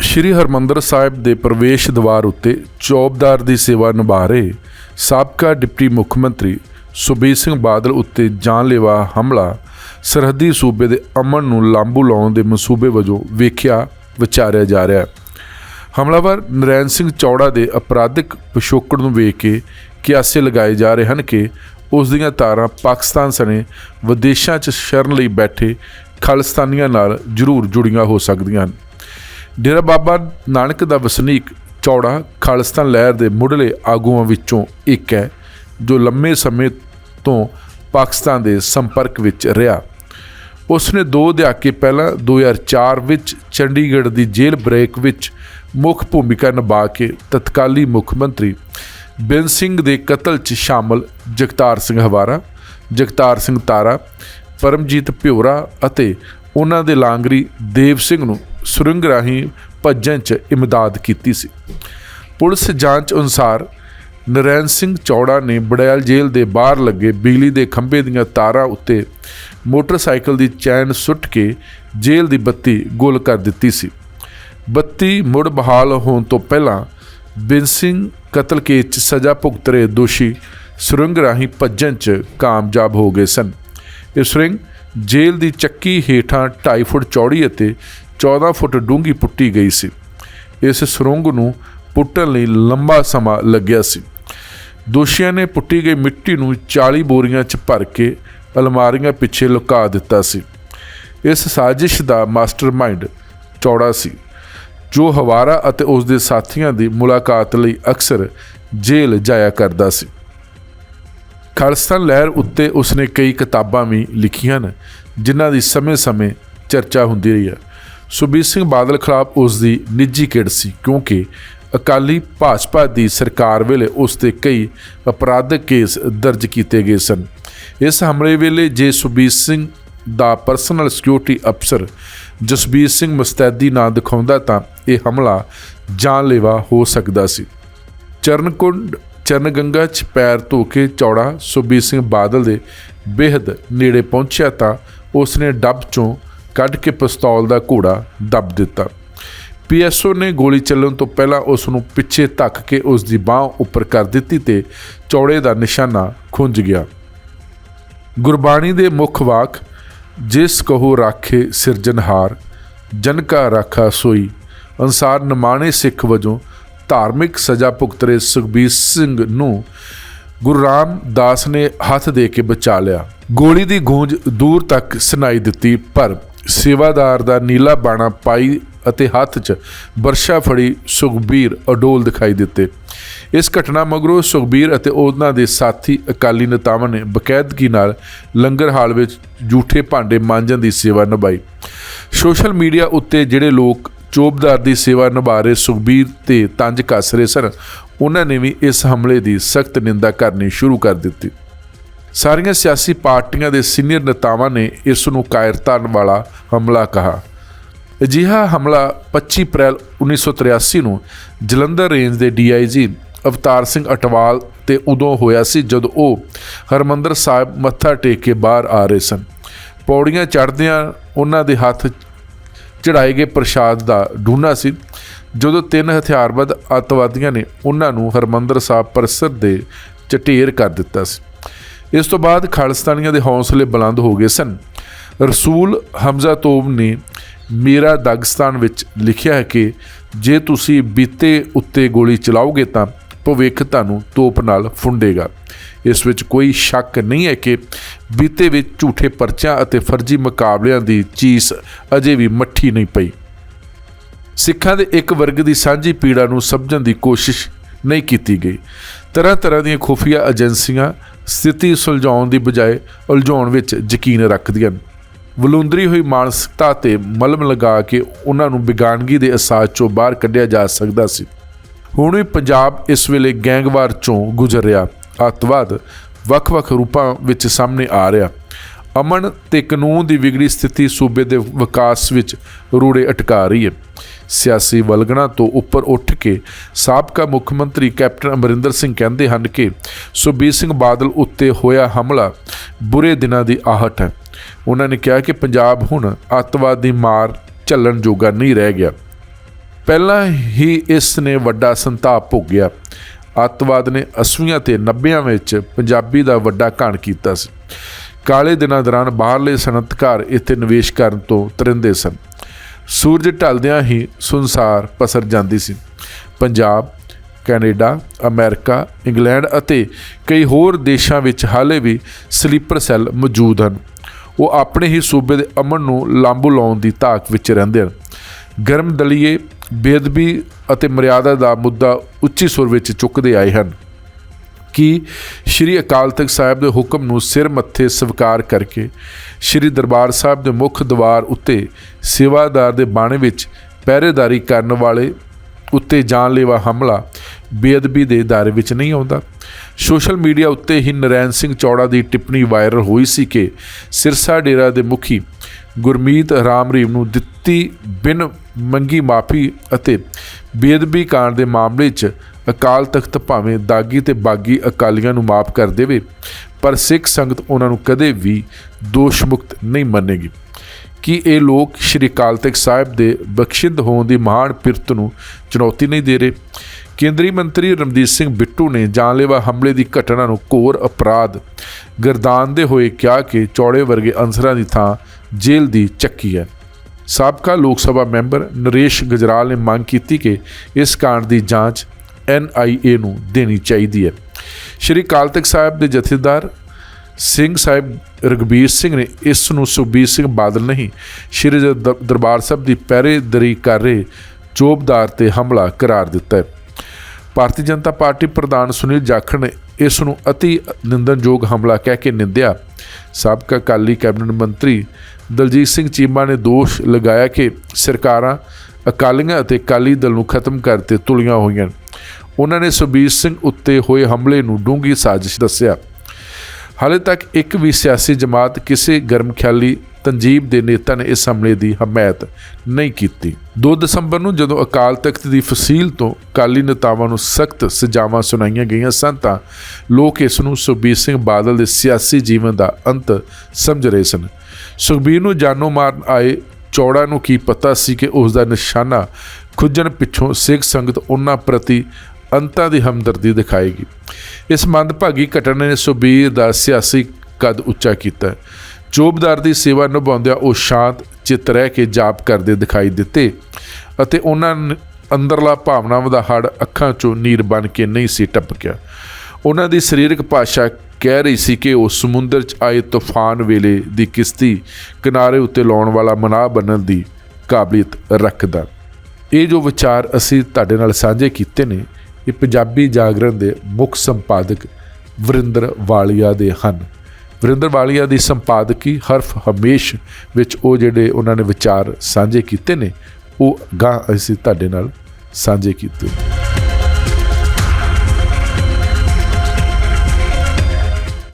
ਸ਼੍ਰੀ ਹਰਮੰਦਰ ਸਾਹਿਬ ਦੇ ਪ੍ਰਵੇਸ਼ ਦੁਆਰ ਉੱਤੇ ਚੌਬਦਾਰ ਦੀ ਸੇਵਾ ਨਿਭਾ ਰਹੇ ਸਾਬਕਾ ਡਿਪਟੀ ਮੁੱਖ ਮੰਤਰੀ ਸੁਬੀਰ ਸਿੰਘ ਬਾਦਲ ਉੱਤੇ ਜਾਨਲੇਵਾ ਹਮਲਾ, ਸਰਹੱਦੀ ਸੂਬੇ ਦੇ ਅਮਨ ਨੂੰ ਲਾਂਬੂ ਲਾਉਣ ਦੇ ਮਨਸੂਬੇ ਵਜੋਂ ਵੇਖਿਆ, ਵਿਚਾਰਿਆ ਜਾ ਰਿਹਾ। ਹੈ ਹਮਲਾਵਰ ਨਰੈਣ ਸਿੰਘ ਚੌੜਾ ਦੇ ਅਪਰਾਧਿਕ ਪਿਛੋਕੜ ਨੂੰ ਵੇਖ ਕੇ ਕਿਆਸੇ ਲਗਾਏ ਜਾ ਰਹੇ ਹਨ ਕਿ ਉਸ ਦੀਆਂ ਤਾਰਾਂ ਪਾਕਿਸਤਾਨ ਸਣੇ ਵਿਦੇਸ਼ਾਂ 'ਚ ਸ਼ਰਨ ਲਈ ਬੈਠੇ ਖਾਲਿਸਤਾਨੀਆਂ ਨਾਲ ਜ਼ਰੂਰ ਜੁੜੀਆਂ ਹੋ ਸਕਦੀਆਂ ਹਨ। ਡੇਰਾ ਬਾਬਾ ਨਾਨਕ ਦਾ ਵਸਨੀਕ ਚੌੜਾ ਖਾਲਿਸਤਾਨ ਲਹਿਰ ਦੇ ਮੁੱਢਲੇ ਆਗੂਆਂ ਵਿੱਚੋਂ ਇੱਕ ਹੈ, ਜੋ ਲੰਮੇ ਸਮੇਂ ਤੋਂ ਪਾਕਿਸਤਾਨ ਦੇ ਸੰਪਰਕ ਵਿੱਚ ਰਿਹਾ। ਉਸ ਨੇ ਦੋ ਦਹਾਕੇ ਪਹਿਲਾਂ 2004 ਵਿੱਚ ਚੰਡੀਗੜ੍ਹ ਦੀ ਜੇਲ੍ਹ ਬ੍ਰੇਕ ਵਿੱਚ ਮੁੱਖ ਭੂਮਿਕਾ ਨਿਭਾ ਕੇ ਤਤਕਾਲੀ ਮੁੱਖ ਮੰਤਰੀ ਬਿਨ ਸਿੰਘ ਦੇ ਕਤਲ 'ਚ ਸ਼ਾਮਲ ਜਗਤਾਰ ਸਿੰਘ ਹਵਾਰਾ, ਜਗਤਾਰ ਸਿੰਘ ਤਾਰਾ, ਪਰਮਜੀਤ ਭਿਉਰਾ ਅਤੇ ਉਹਨਾਂ ਦੇ ਲਾਂਗਰੀ ਦੇਵ ਸਿੰਘ ਨੂੰ ਸੁਰੰਗ ਰਾਹੀਂ ਭੱਜਣ 'ਚ ਇਮਦਾਦ ਕੀਤੀ ਸੀ। ਪੁਲਿਸ ਜਾਂਚ ਅਨੁਸਾਰ ਨਰੈਣ ਸਿੰਘ ਚੌੜਾ ਨੇ ਬੜੈਲ ਜੇਲ੍ਹ ਦੇ ਬਾਹਰ ਲੱਗੇ ਬਿਜਲੀ ਦੇ ਖੰਭੇ ਦੀਆਂ ਤਾਰਾਂ ਉੱਤੇ ਮੋਟਰਸਾਈਕਲ ਦੀ ਚੈਨ ਸੁੱਟ ਕੇ ਜੇਲ੍ਹ ਦੀ ਬੱਤੀ ਗੁੱਲ ਕਰ ਦਿੱਤੀ ਸੀ। ਬੱਤੀ ਮੁੜ ਬਹਾਲ ਹੋਣ ਤੋਂ ਪਹਿਲਾਂ ਬਿਨ ਸਿੰਘ ਕਤਲ ਕੇਸ 'ਚ ਸਜ਼ਾ ਭੁਗਤ ਰਹੇ ਦੋਸ਼ੀ ਸੁਰੰਗ ਰਾਹੀਂ ਭੱਜਣ 'ਚ ਕਾਮਯਾਬ ਹੋ ਗਏ ਸਨ। ਇਹ ਸੁਰੰਗ ਜੇਲ੍ਹ ਦੀ ਚੱਕੀ ਹੇਠਾਂ 2.5 ਫੁੱਟ ਚੌੜੀ ਅਤੇ 14 ਫੁੱਟ ਡੂੰਘੀ ਪੁੱਟੀ ਗਈ ਸੀ। ਇਸ ਸੁਰੰਗ ਨੂੰ ਪੁੱਟਣ ਲਈ ਲੰਬਾ ਸਮਾਂ ਲੱਗਿਆ ਸੀ। ਦੋਸ਼ੀਆਂ ਨੇ ਪੁੱਟੀ ਗਈ ਮਿੱਟੀ ਨੂੰ 40 ਬੋਰੀਆਂ 'ਚ ਭਰ ਕੇ ਅਲਮਾਰੀਆਂ ਪਿੱਛੇ ਲੁਕਾ ਦਿੱਤਾ ਸੀ। ਇਸ ਸਾਜ਼ਿਸ਼ ਦਾ ਮਾਸਟਰਮਾਈਂਡ ਚੌੜਾ ਸੀ, ਜੋ ਹਵਾਰਾ ਅਤੇ ਉਸ ਦੇ ਸਾਥੀਆਂ ਦੀ ਮੁਲਾਕਾਤ ਲਈ ਅਕਸਰ ਜੇਲ੍ਹ ਜਾਇਆ ਕਰਦਾ ਸੀ। ਖਾਲਿਸਤਾਨ ਲਹਿਰ ਉੱਤੇ ਉਸਨੇ ਕਈ ਕਿਤਾਬਾਂ ਵੀ ਲਿਖੀਆਂ ਨੇ ਜਿਨ੍ਹਾਂ ਦੀ ਸਮੇਂ-ਸਮੇਂ ਚਰਚਾ ਹੁੰਦੀ ਰਹੀ ਹੈ। ਸੁਬੀਰ ਸਿੰਘ ਬਾਦਲ ਖਿਲਾਫ ਉਸ ਦੀ ਨਿੱਜੀ ਕਿੜ ਸੀ, ਕਿਉਂਕਿ ਅਕਾਲੀ ਭਾਜਪਾ ਦੀ ਸਰਕਾਰ ਵੇਲੇ ਉਸ ਤੇ ਕਈ ਅਪਰਾਧਿਕ ਕੇਸ ਦਰਜ ਕੀਤੇ ਗਏ ਸਨ। ਇਸ ਹਮਲੇ ਵੇਲੇ ਜੇ ਸੁਬੀਰ ਸਿੰਘ ਦਾ ਪਰਸਨਲ ਸਿਕਿਉਰਿਟੀ ਅਫਸਰ ਜਸਬੀਰ ਸਿੰਘ ਮੁਸਤੈਦੀ ਨਾਂ ਦਿਖਾਉਂਦਾ ਤਾਂ ਇਹ ਹਮਲਾ ਜਾਨਲੇਵਾ ਹੋ ਸਕਦਾ ਸੀ। ਚਰਨਕੁੰਡ, ਚਰਨਗੰਗਾ 'ਚ ਪੈਰ ਧੋ ਕੇ ਚੌੜਾ ਸੁਬੀਰ ਸਿੰਘ ਬਾਦਲ ਦੇ ਬੇਹੱਦ ਨੇੜੇ ਪਹੁੰਚਿਆ ਤਾਂ ਉਸ ਨੇ ਡੱਬ 'ਚੋਂ ਕੱਢ ਕੇ ਪਿਸਤੌਲ ਦਾ ਘੋੜਾ ਦੱਬ ਦਿੱਤਾ। ਪੀਐਸਓ ਨੇ ਗੋਲੀ ਚੱਲਣ ਤੋਂ ਪਹਿਲਾਂ ਉਸ ਨੂੰ ਪਿੱਛੇ ਧੱਕ ਕੇ ਉਸ ਦੀ ਬਾਹ ਉੱਪਰ ਕਰ ਦਿੱਤੀ ਤੇ ਚੌੜੇ ਦਾ ਨਿਸ਼ਾਨਾ ਖੁੰਝ ਗਿਆ। ਗੁਰਬਾਣੀ ਦੇ ਮੁੱਖ ਵਾਕ, ਜਿਸ ਕਹੋ ਰਾਖੇ ਸਿਰਜਨਹਾਰ ਜਨ ਕਾ ਰਾਖਾ ਸੋਈ ਅਨਸਾਰ ਨਮਾਣੇ ਸਿੱਖ ਵਜੋਂ ਧਾਰਮਿਕ ਸਜ਼ਾ ਭੁਗਤ ਰਹੇ ਸੁਖਬੀਰ ਸਿੰਘ ਨੂੰ ਗੁਰੂ ਰਾਮਦਾਸ ਨੇ ਹੱਥ ਦੇ ਕੇ ਬਚਾ ਲਿਆ। ਗੋਲੀ ਦੀ ਗੂੰਜ ਦੂਰ ਤੱਕ ਸੁਣਾਈ ਦਿੱਤੀ ਪਰ ਸੇਵਾਦਾਰ ਦਾ ਨੀਲਾ ਬਾਣਾ ਪਾਈ ਅਤੇ ਹੱਥ 'ਚ ਬਰਸ਼ਾ ਫੜੀ ਸੁਖਬੀਰ ਅਡੋਲ ਦਿਖਾਈ ਦਿੱਤੇ। ਇਸ ਘਟਨਾ ਮਗਰੋਂ ਸੁਖਬੀਰ ਅਤੇ ਉਹਨਾਂ ਦੇ ਸਾਥੀ ਅਕਾਲੀ ਨੇਤਾਵਾਂ ਨੇ ਬਕਾਇਦਗੀ ਨਾਲ ਲੰਗਰ ਹਾਲ ਵਿੱਚ ਝੂਠੇ ਭਾਂਡੇ ਮਾਂਜਣ ਦੀ ਸੇਵਾ ਨਿਭਾਈ। ਸੋਸ਼ਲ ਮੀਡੀਆ ਉੱਤੇ ਜਿਹੜੇ ਲੋਕ ਚੋਬਦਾਰ ਦੀ ਸੇਵਾ ਨਿਭਾ ਰਹੇ ਸੁਖਬੀਰ ਤੇ ਤੰਜ ਕੱਸ ਰਹੇ ਸਨ, ਉਹਨਾਂ ਨੇ ਵੀ ਇਸ ਹਮਲੇ ਦੀ ਸਖਤ ਨਿੰਦਾ ਕਰਨੀ ਸ਼ੁਰੂ ਕਰ ਦਿੱਤੀ। ਸਾਰੀਆਂ ਸਿਆਸੀ ਪਾਰਟੀਆਂ ਦੇ ਸੀਨੀਅਰ ਨੇਤਾਵਾਂ ਨੇ ਇਸ ਨੂੰ ਕਾਇਰਤਾ ਵਾਲਾ ਹਮਲਾ ਕਹਾ। ਅਜਿਹਾ ਹਮਲਾ 25 ਅਪ੍ਰੈਲ 1983 ਨੂੰ ਜਲੰਧਰ ਰੇਂਜ ਦੇ ਡੀਆਈਜੀ ਅਵਤਾਰ ਸਿੰਘ ਅਟਵਾਲ ਤੇ ਉਦੋਂ ਹੋਇਆ ਸੀ ਜਦੋਂ ਉਹ ਹਰਮੰਦਰ ਸਾਹਿਬ ਮੱਥਾ ਟੇਕ ਕੇ ਬਾਹਰ ਆ ਰਹੇ ਸਨ। ਪੌੜੀਆਂ ਚੜ੍ਹਦਿਆਂ ਉਹਨਾਂ ਦੇ ਹੱਥ ਚੜਾਏ ਗਏ ਪ੍ਰਸ਼ਾਦ ਦਾ ਢੂਨਾ ਸੀ, ਜਦੋਂ ਤਿੰਨ ਹਥਿਆਰਬੰਦ ਅੱਤਵਾਦੀਆਂ ਨੇ ਉਹਨਾਂ ਨੂੰ ਹਰਮੰਦਰ ਸਾਹਿਬ ਪਰਿਸਰ ਦੇ ਚਟੇਰ ਕਰ ਦਿੱਤਾ ਸੀ। ਇਸ ਤੋਂ ਬਾਅਦ ਖਾਲਿਸਤਾਨੀਆਂ ਦੇ ਹੌਸਲੇ ਬੁਲੰਦ ਹੋ ਗਏ ਸਨ। ਰਸੂਲ ਹਮਜ਼ਾ ਤੋਬ ਨੇ ਮੇਰਾ ਦਾਗਿਸਤਾਨ ਵਿੱਚ ਲਿਖਿਆ ਹੈ ਕਿ ਜੇ ਤੁਸੀਂ ਬੀਤੇ ਉੱਤੇ ਗੋਲੀ ਚਲਾਓਗੇ ਤਾਂ ਭਵਿੱਖ ਤੁਹਾਨੂੰ ਤੋਪ ਨਾਲ ਫੁੰਡੇਗਾ। ਇਸ ਵਿੱਚ ਕੋਈ ਸ਼ੱਕ ਨਹੀਂ ਹੈ ਕਿ ਬੀਤੇ ਵਿੱਚ ਝੂਠੇ ਪਰਚਿਆਂ ਅਤੇ ਫਰਜ਼ੀ ਮੁਕਾਬਲਿਆਂ ਦੀ ਚੀਸ ਅਜੇ ਵੀ ਮੱਠੀ ਨਹੀਂ ਪਈ। ਸਿੱਖਾਂ ਦੇ ਇੱਕ ਵਰਗ ਦੀ ਸਾਂਝੀ ਪੀੜਾ ਨੂੰ ਸਮਝਣ ਦੀ ਕੋਸ਼ਿਸ਼ ਨਹੀਂ ਕੀਤੀ ਗਈ। ਤਰ੍ਹਾਂ ਤਰ੍ਹਾਂ ਦੀਆਂ ਖੁਫੀਆ ਏਜੰਸੀਆਂ ਸਥਿਤੀ ਸੁਲਝਾਉਣ ਦੀ ਬਜਾਏ ਉਲਝਾਉਣ ਵਿੱਚ ਯਕੀਨ ਰੱਖਦੀਆਂ ਹਨ। ਵਲੂੰਦਰੀ ਹੋਈ ਮਾਨਸਿਕਤਾ ਤੇ ਮਲਮ ਲਗਾ ਕੇ ਉਹਨਾਂ ਨੂੰ ਬਿਗਾਨਗੀ ਦੇ ਅਹਿਸਾਸ ਚੋਂ ਬਾਹਰ ਕੱਢਿਆ ਜਾ ਸਕਦਾ ਸੀ। ਹੁਣ ਵੀ ਪੰਜਾਬ ਇਸ ਵੇਲੇ ਗੈਂਗਵਾਰ ਚੋਂ ਗੁਜ਼ਰ ਰਿਹਾ। ਅੱਤਵਾਦ ਵੱਖ-ਵੱਖ ਰੂਪਾਂ ਵਿੱਚ ਸਾਹਮਣੇ ਆ ਰਿਹਾ। ਅਮਨ ਤੇ ਕਾਨੂੰਨ ਦੀ ਵਿਗੜੀ ਸਥਿਤੀ ਸੂਬੇ ਦੇ ਵਿਕਾਸ ਵਿੱਚ ਰੂੜੇ ਅਟਕਾ ਰਹੀ ਹੈ। ਸਿਆਸੀ ਵਲਗਣਾ ਤੋਂ ਉੱਪਰ ਉੱਠ ਕੇ ਸਾਬਕਾ ਮੁੱਖ ਮੰਤਰੀ ਕੈਪਟਨ ਅਮਰਿੰਦਰ ਸਿੰਘ ਕਹਿੰਦੇ ਹਨ ਕਿ ਸੁਬੀਰ ਸਿੰਘ ਬਾਦਲ ਉੱਤੇ ਹੋਇਆ ਹਮਲਾ ਬੁਰੇ ਦਿਨਾਂ ਦੀ ਆਹਟ ਹੈ। ਉਹਨਾਂ ਨੇ ਕਿਹਾ ਕਿ ਪੰਜਾਬ ਹੁਣ ਅੱਤਵਾਦ ਦੀ ਮਾਰ ਝੱਲਣ ਜੋਗਾ ਨਹੀਂ ਰਹਿ ਗਿਆ। ਪਹਿਲਾਂ ਹੀ ਇਸ ਨੇ ਵੱਡਾ ਸੰਤਾਪ ਭੋਗਿਆ ਅੱਤਵਾਦ ਨੇ 80ਵੀਂ ਤੇ 90ਵੀਂ ਵਿੱਚ ਪੰਜਾਬੀ ਦਾ ਵੱਡਾ ਘਾਣ ਕੀਤਾ ਸੀ। ਕਾਲੇ ਦਿਨਾਂ ਦੌਰਾਨ ਬਾਹਰਲੇ ਸਨਅਤਕਾਰ ਇੱਥੇ ਨਿਵੇਸ਼ ਕਰਨ ਤੋਂ ਤਰਿੰਦੇ ਸਨ। ਸੂਰਜ ਢਲਦਿਆਂ ਹੀ ਸੰਸਾਰ ਪਸਰ ਜਾਂਦੀ ਸੀ। ਪੰਜਾਬ, ਕੈਨੇਡਾ, ਅਮਰੀਕਾ, ਇੰਗਲੈਂਡ ਅਤੇ ਕਈ ਹੋਰ ਦੇਸ਼ਾਂ ਵਿੱਚ ਹਾਲੇ ਵੀ ਸਲੀਪਰ ਸੈੱਲ ਮੌਜੂਦ ਹਨ। ਉਹ ਆਪਣੇ ਹੀ ਸੂਬੇ ਦੇ ਅਮਨ ਨੂੰ ਲਾਂਬੂ ਲਾਉਣ ਦੀ ਤਾਕ ਵਿੱਚ ਰਹਿੰਦੇ ਹਨ। ਗਰਮ ਦਲੀਏ ਬੇਦਬੀ ਅਤੇ ਮਰਿਆਦਾ ਦਾ ਮੁੱਦਾ ਉੱਚੀ ਸੁਰ ਵਿੱਚ ਚੁੱਕਦੇ ਆਏ ਹਨ। ਕਿ ਸ਼੍ਰੀ ਅਕਾਲ ਤਖਤ ਸਾਹਿਬ ਦੇ ਹੁਕਮ ਨੂੰ ਸਿਰ ਮੱਥੇ ਸਵੀਕਾਰ ਕਰਕੇ ਸ਼੍ਰੀ ਦਰਬਾਰ ਸਾਹਿਬ ਦੇ ਮੁੱਖ ਦਵਾਰ ਉੱਤੇ ਸੇਵਾਦਾਰ ਦੇ ਬਾਣੇ ਵਿੱਚ ਪਹਿਰੇਦਾਰੀ ਕਰਨ ਵਾਲੇ ਉੱਤੇ ਜਾਨਲੇਵਾ ਹਮਲਾ ਬੇਅਦਬੀ ਦੇ ਦਾਇਰੇ ਵਿੱਚ ਨਹੀਂ ਆਉਂਦਾ। ਸੋਸ਼ਲ ਮੀਡੀਆ ਉੱਤੇ ਹੀ ਨਰੈਣ ਸਿੰਘ ਚੌੜਾ ਦੀ ਟਿੱਪਣੀ ਵਾਇਰਲ ਹੋਈ ਸੀ ਕਿ ਸਿਰਸਾ ਡੇਰਾ ਦੇ ਮੁਖੀ ਗੁਰਮੀਤ ਰਾਮ ਰਹੀਮ ਨੂੰ ਦਿੱਤੀ ਬਿਨ ਮੰਗੀ ਮਾਫੀ ਅਤੇ ਬੇਅਦਬੀ ਕਾਂਡ ਦੇ ਮਾਮਲੇ 'ਚ ਅਕਾਲ ਤਖਤ ਭਾਵੇਂ ਦਾਗੀ ਤੇ ਬਾਗੀ ਅਕਾਲੀਆਂ ਨੂੰ ਮਾਫ ਕਰ ਦੇਵੇ, ਪਰ ਸਿੱਖ ਸੰਗਤ ਉਹਨਾਂ ਨੂੰ ਕਦੇ ਵੀ ਦੋਸ਼ ਮੁਕਤ ਨਹੀਂ ਮੰਨੇਗੀ। ਕਿ ਇਹ ਲੋਕ ਸ਼੍ਰੀ ਅਕਾਲ ਤਖਤ ਸਾਹਿਬ ਦੇ ਬਖਸ਼ਿੰਦ ਹੋਣ ਦੀ ਮਹਾਨ ਪਿਰਤ ਨੂੰ ਚੁਣੌਤੀ ਨਹੀਂ ਦੇ ਰਹੇ? ਕੇਂਦਰੀ ਮੰਤਰੀ ਰਮਜੀਤ ਸਿੰਘ ਬਿੱਟੂ ਨੇ ਜਾਨਲੇਵਾ ਹਮਲੇ ਦੀ ਘਟਨਾ ਨੂੰ ਘੋਰ ਅਪਰਾਧ, ਗਰਦਾਨਦੇ ਹੋਏ ਕਿਹਾ ਕਿ ਚੌੜੇ ਵਰਗੇ ਅਨਸਰਾਂ ਦੀ ਥਾਂ ਜੇਲ੍ਹ ਦੀ ਚੱਕੀ ਹੈ। ਸਾਬਕਾ ਲੋਕ ਸਭਾ ਮੈਂਬਰ ਨਰੇਸ਼ ਗਜਰਾਲ ਨੇ ਮੰਗ ਕੀਤੀ ਕਿ ਇਸ ਕਾਂਡ ਦੀ ਜਾਂਚ ਐਨਆਈਏ ਨੂੰ ਦੇਣੀ ਚਾਹੀਦੀ ਹੈ। ਸ਼੍ਰੀ ਅਕਾਲ ਤਖਤ ਸਾਹਿਬ ਦੇ ਜਥੇਦਾਰ ਸਿੰਘ ਸਾਹਿਬ ਰਗਬੀਰ ਸਿੰਘ ਨੇ ਇਸ ਨੂੰ ਸੁਖਬੀਰ ਸਿੰਘ ਬਾਦਲ ਨਹੀਂ, ਸ਼੍ਰੀ ਦਰਬਾਰ ਸਾਹਿਬ ਦੀ ਪਹਿਰੇਦਾਰੀ ਕਰ ਰਹੇ ਚੋਬਦਾਰ ਤੇ ਹਮਲਾ ਕਰਾਰ ਦਿੱਤਾ ਹੈ। ਭਾਰਤੀ ਜਨਤਾ ਪਾਰਟੀ ਪ੍ਰਧਾਨ ਸੁਨੀਲ ਜਾਖੜ ਨੇ ਇਸ ਨੂੰ ਅਤੀ ਨਿੰਦਨਯੋਗ ਹਮਲਾ ਕਹਿ ਕੇ ਨਿੰਦਿਆ। ਸਾਬਕਾ ਅਕਾਲੀ ਕੈਬਨਿਟ ਮੰਤਰੀ ਦਲਜੀਤ ਸਿੰਘ ਚੀਮਾ ਨੇ ਦੋਸ਼ ਲਗਾਇਆ ਕਿ ਸਰਕਾਰਾਂ ਅਕਾਲੀਆਂ ਅਤੇ ਅਕਾਲੀ ਦਲ ਨੂੰ ਖਤਮ ਕਰਤੇ ਤੁਲੀਆਂ ਹੋਈਆਂ। ਹਨ। ਉਹਨਾਂ ਨੇ ਸੁਖਬੀਰ ਸਿੰਘ ਉੱਤੇ ਹੋਏ ਹਮਲੇ ਨੂੰ ਡੂੰਘੀ ਸਾਜ਼ਿਸ਼ ਦੱਸਿਆ। ਹਾਲੇ ਤੱਕ ਇੱਕ ਵੀ ਸਿਆਸੀ ਜਮਾਤ ਕਿਸੇ ਗਰਮ ਖਿਆਲੀ ਤੰਜੀਬ ਦੇ ਨੇਤਾ ਨੇ ਇਸ ਹਮਲੇ ਦੀ ਹਮਾਇਤ ਨਹੀਂ ਕੀਤੀ। 2 ਦਸੰਬਰ ਨੂੰ ਜਦੋਂ ਅਕਾਲ ਤਖਤ ਦੀ ਫਸੀਲ ਤੋਂ ਕਾਲੀ ਨੇਤਾਵਾਂ ਨੂੰ ਸਖਤ ਸਜ਼ਾਵਾਂ ਸੁਣਾਈਆਂ ਗਈਆਂ ਸਨ ਤਾਂ ਲੋਕ ਇਸ ਨੂੰ ਸੁਖਬੀਰ ਸਿੰਘ ਬਾਦਲ ਦੇ ਸਿਆਸੀ ਜੀਵਨ ਦਾ ਅੰਤ ਸਮਝ ਰਹੇ ਸਨ। ਸੁਖਬੀਰ ਨੂੰ ਜਾਨੋਂ ਮਾਰਨ ਆਏ ਚੌੜਾ ਨੂੰ ਕੀ ਪਤਾ ਸੀ ਕਿ ਉਸ ਦਾ ਨਿਸ਼ਾਨਾ ਖੁੱਜਣ ਪਿੱਛੋਂ ਸਿੱਖ ਸੰਗਤ ਉਹਨਾਂ ਪ੍ਰਤੀ ਅੰਤਾਂ ਦੀ ਹਮਦਰਦੀ ਦਿਖਾਏਗੀ। ਇਸ ਮੰਦਭਾਗੀ ਘਟਨਾ ਨੇ ਸੁਬੀਰ ਦਾ ਸਿਆਸੀ ਕਦ ਉੱਚਾ ਕੀਤਾ। ਜੋਬਦਾਰ ਦੀ ਸੇਵਾ ਨਿਭਾਉਂਦਿਆਂ ਉਹ ਸ਼ਾਂਤ, ਚਿੱਤ ਰਹਿ ਕੇ ਜਾਪ ਕਰਦੇ ਦਿਖਾਈ ਦਿੱਤੇ ਅਤੇ ਉਹਨਾਂ ਅੰਦਰਲਾ ਭਾਵਨਾਵਾਂ ਦਾ ਹੜ ਅੱਖਾਂ 'ਚੋਂ ਨੀਰ ਬਣ ਕੇ ਨਹੀਂ ਸੀ ਟਪਕਿਆ। ਉਹਨਾਂ ਦੀ ਸਰੀਰਕ ਭਾਸ਼ਾ ਕਹਿ ਰਹੀ ਸੀ ਕਿ ਉਹ ਸਮੁੰਦਰ 'ਚ ਆਏ ਤੂਫਾਨ ਵੇਲੇ ਦੀ ਕਿਸ਼ਤੀ ਕਿਨਾਰੇ ਉੱਤੇ ਲਾਉਣ ਵਾਲਾ ਮਨਾਹ ਬਣਨ ਦੀ ਕਾਬਲੀਅਤ ਰੱਖਦਾ। ਇਹ ਜੋ ਵਿਚਾਰ ਅਸੀਂ ਤੁਹਾਡੇ ਨਾਲ ਸਾਂਝੇ ਕੀਤੇ ਨੇ ਇਹ ਪੰਜਾਬੀ ਜਾਗਰਣ ਦੇ ਮੁੱਖ ਸੰਪਾਦਕ ਵਰਿੰਦਰ ਵਾਲੀਆ ਦੇ ਹਨ। ਵਰਿੰਦਰ ਵਾਲੀਆ ਦੀ ਸੰਪਾਦਕੀ ਹਰਫ ਹਮੇਸ਼ ਵਿੱਚ ਉਹ ਜਿਹੜੇ ਉਹਨਾਂ ਨੇ ਵਿਚਾਰ ਸਾਂਝੇ ਕੀਤੇ ਨੇ, ਉਹ ਗਾਂ ਅਸੀਂ ਤੁਹਾਡੇ ਨਾਲ ਸਾਂਝੇ ਕੀਤੇ